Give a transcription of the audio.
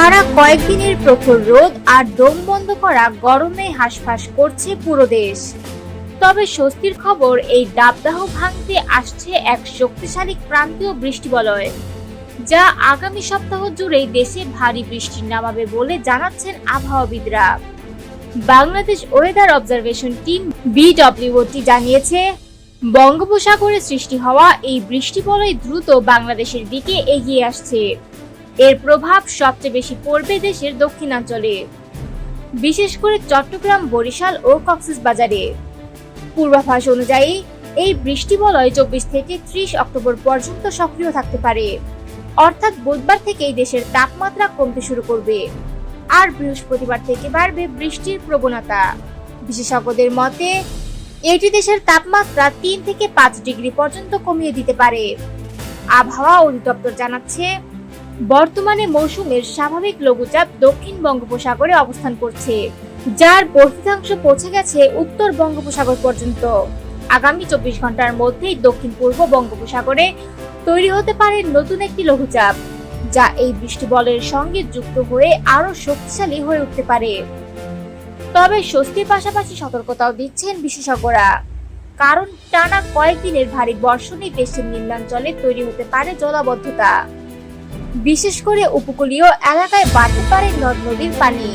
টানা কয়েকদিনের প্রখর রোদ আর দম বন্ধ করা গরমে হাঁসফাঁস করছে পুরো দেশ। তবে স্বস্তির খবর, এই দাবদাহ ভাঙতে আসছে এক শক্তিশালী ক্রান্তীয় বৃষ্টিবলয়, যা আগামী সপ্তাহ জুড়েই দেশে ভারী বৃষ্টি নামাবে বলে জানাচ্ছেন আবহাওয়াবিদরা। Bangladesh weather observation team BWT জানিয়েছে, বঙ্গোপসাগরে সৃষ্টি হওয়া এই বৃষ্টিবলয় দ্রুত বাংলাদেশের দিকে এগিয়ে আসছে। এর প্রভাব সবচেয়ে বেশি পড়বে দেশের দক্ষিণাঞ্চলে। বিশেষ করে চট্টগ্রাম, বরিশাল ও কক্সবাজারে। পূর্বাভাস অনুযায়ী, এই বৃষ্টিবলয় চব্বিশ থেকে ত্রিশ অক্টোবর পর্যন্ত সক্রিয় থাকতে পারে। অর্থাৎ বুধবার থেকেই দেশের তাপমাত্রা কমতে শুরু করবে। আর বৃহস্পতিবার থেকে বাড়বে বৃষ্টির প্রবণতা। বিশেষজ্ঞদের মতে, এটি দেশের তাপমাত্রা তিন থেকে পাঁচ ডিগ্রি পর্যন্ত কমিয়ে দিতে পারে। আবহাওয়া অধিদপ্তর জানাচ্ছে বর্তমানে মৌসুমের স্বাভাবিক লঘুচাপ দক্ষিণ বঙ্গোপসাগরে অবস্থান করছে, যার বর্ধিতাংশ পৌঁছে গেছে উত্তর বঙ্গোপসাগর পর্যন্ত। আগামী চব্বিশ ঘণ্টার মধ্যেই দক্ষিণ পূর্ব বঙ্গোপসাগরে তৈরি হতে পারে নতুন একটি লঘুচাপ, যা এই বৃষ্টিবলের সঙ্গে যুক্ত হয়ে আরও শক্তিশালী হয়ে উঠতে পারে। তবে স্বস্তির পাশাপাশি সতর্কতাও দিচ্ছেন বিশেষজ্ঞরা। কারণ টানা কয়েকদিনের ভারী বর্ষণে দেশের নিম্নাঞ্চলে তৈরি হতে পারে জলাবদ্ধতা। বিশেষ করে উপকূলীয় এলাকায় বাড়তে পারে নদ নদীর পানি।